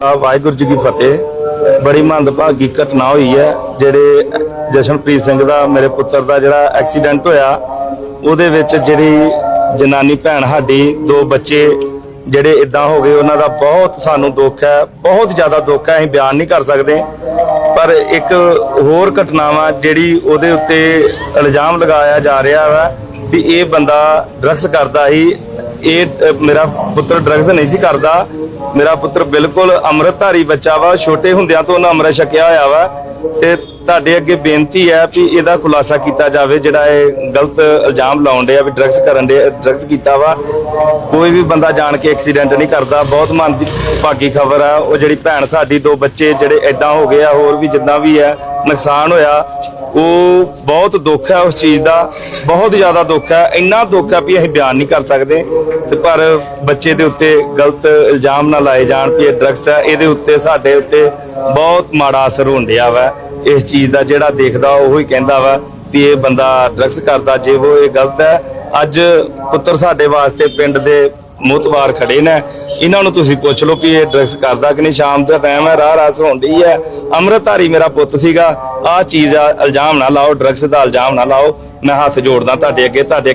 ਆ ਵਾਹਿਗੁਰੂ ਜੀ ਕੀ ਫਤਿਹ। ਬੜੀ ਮੰਦਭਾਗੀ ਘਟਨਾ ਹੋਈ ਹੈ, ਜਿਹੜੇ ਜਸ਼ਨਪ੍ਰੀਤ ਸਿੰਘ ਦਾ, ਮੇਰੇ ਪੁੱਤਰ ਦਾ ਜਿਹੜਾ ਐਕਸੀਡੈਂਟ ਹੋਇਆ, ਉਹਦੇ ਵਿੱਚ ਜਿਹੜੀ ਜਨਾਨੀ ਭੈਣ ਸਾਡੀ, ਦੋ ਬੱਚੇ ਜਿਹੜੇ ਇਦਾਂ ਹੋ ਗਏ, ਉਹਨਾਂ ਦਾ ਬਹੁਤ ਸਾਨੂੰ ਦੁੱਖ ਹੈ, ਬਹੁਤ ਜ਼ਿਆਦਾ ਦੁੱਖ ਹੈ, ਅਸੀਂ ਬਿਆਨ ਨਹੀਂ ਕਰ ਸਕਦੇ। ਪਰ ਇੱਕ ਹੋਰ ਘਟਨਾ ਵਾ ਜਿਹੜੀ ਉਹਦੇ ਉੱਤੇ ਇਲਜ਼ਾਮ ਲਗਾਇਆ ਜਾ ਰਿਹਾ ਵਾ, ਵੀ ਇਹ ਬੰਦਾ ਡਰੱਗਸ ਕਰਦਾ ਸੀ ਇਹ ਅ, ਮੇਰਾ ਪੁੱਤਰ ਡਰੱਗਸ ਨਹੀਂ ਸੀ ਕਰਦਾ। ਮੇਰਾ ਪੁੱਤਰ ਬਿਲਕੁਲ ਅੰਮ੍ਰਿਤਧਾਰੀ ਬੱਚਾ ਵਾ ਛੋਟੇ ਹੁੰਦਿਆਂ ਤੋਂ ਉਹਨਾਂ ਅੰਮ੍ਰਿਤ ਛਕਿਆ ਹੋਇਆ ਵਾ। ਤੇ ਤੁਹਾਡੇ ਅੱਗੇ ਬੇਨਤੀ ਹੈ ਵੀ ਇਹਦਾ ਖੁਲਾਸਾ ਕੀਤਾ ਜਾਵੇ ਜਿਹੜਾ ਇਹ ਗਲਤ ਇਲਜ਼ਾਮ ਲਾਉਣ ਡਿਆ ਵੀ ਡਰੱਗਸ ਕਰਨ ਦੇ ਡਰੱਗਸ ਕੀਤਾ ਵਾ। ਕੋਈ ਵੀ ਬੰਦਾ ਜਾਣ ਕੇ ਐਕਸੀਡੈਂਟ ਨਹੀਂ ਕਰਦਾ। ਬਹੁਤ ਮਨ ਦੀ ਭਾਗੀ ਖਬਰ ਆ। ਉਹ ਜਿਹੜੀ ਭੈਣ ਸਾਡੀ ਦੋ ਬੱਚੇ ਜਿਹੜੇ ਐਦਾਂ ਹੋ ਗਏ ਆ ਹੋਰ ਵੀ ਜਿੱਦਾਂ ਵੀ ਹੈ ਨੁਕਸਾਨ ਹੋਇਆ। ਉਹ ਬਹੁਤ ਦੁੱਖ ਹੈ ਉਸ ਚੀਜ਼ ਦਾ। ਬਹੁਤ ਜ਼ਿਆਦਾ ਦੁੱਖ ਹੈ। ਇੰਨਾ ਦੁੱਖ ਹੈ ਵੀ ਅਸੀਂ ਬਿਆਨ ਨਹੀਂ ਕਰ ਸਕਦੇ। ਤੇ ਪਰ ਬੱਚੇ ਦੇ ਉੱਤੇ ਗਲਤ ਇਲਜ਼ਾਮ ਨਾ ਲਾਏ ਜਾਣ ਵੀ ਇਹ ਡਰੱਗਸ ਹੈ। ਇਹਦੇ ਉੱਤੇ, ਸਾਡੇ ਉੱਤੇ ਬਹੁਤ ਮਾੜਾ ਅਸਰ ਹੋਣ ਡਿਆ ਵਾ। ਇਸ ਚੀਜ਼ ਦਾ ਜਿਹੜਾ ਦੇਖਦਾ, ਉਹ ਹੀ ਕਹਿੰਦਾ ਵਾ ਵੀ ਇਹ ਬੰਦਾ ਡਰੱਗਸ ਕਰਦਾ। ਜੇ ਉਹ ਇਹ ਗਲਤ ਹੈ, ਅੱਜ ਪੁੱਤਰ ਸਾਡੇ ਵਾਸਤੇ ਪਿੰਡ ਦੇ ਮੁਤਵਾਰ ਖੜੇ ਨੇ। ਇਹਨਾਂ ਨੂੰ ਤੁਸੀਂ ਪੁੱਛ ਲਓ ਵੀ ਇਹ ਡਰੱਗਸ ਕਰਦਾ ਕਿ ਨਹੀਂ? ਸ਼ਾਮ ਦਾ ਟਾਈਮ ਹੈ, ਰਾਹ ਰਾਸ ਹੁੰਦੀ ਹੈ। ਅੰਮ੍ਰਿਤਧਾਰੀ ਮੇਰਾ ਪੁੱਤ ਸੀਗਾ। ਆਹ ਚੀਜ਼ ਆ ਇਲਜ਼ਾਮ ਨਾ ਲਾਓ ਡਰੱਗਸ ਦਾ ਇਲਜ਼ਾਮ ਨਾ ਲਾਓ। ਮੈਂ ਹੱਥ ਜੋੜਦਾ ਤੁਹਾਡੇ ਅੱਗੇ, ਤੁਹਾਡੇ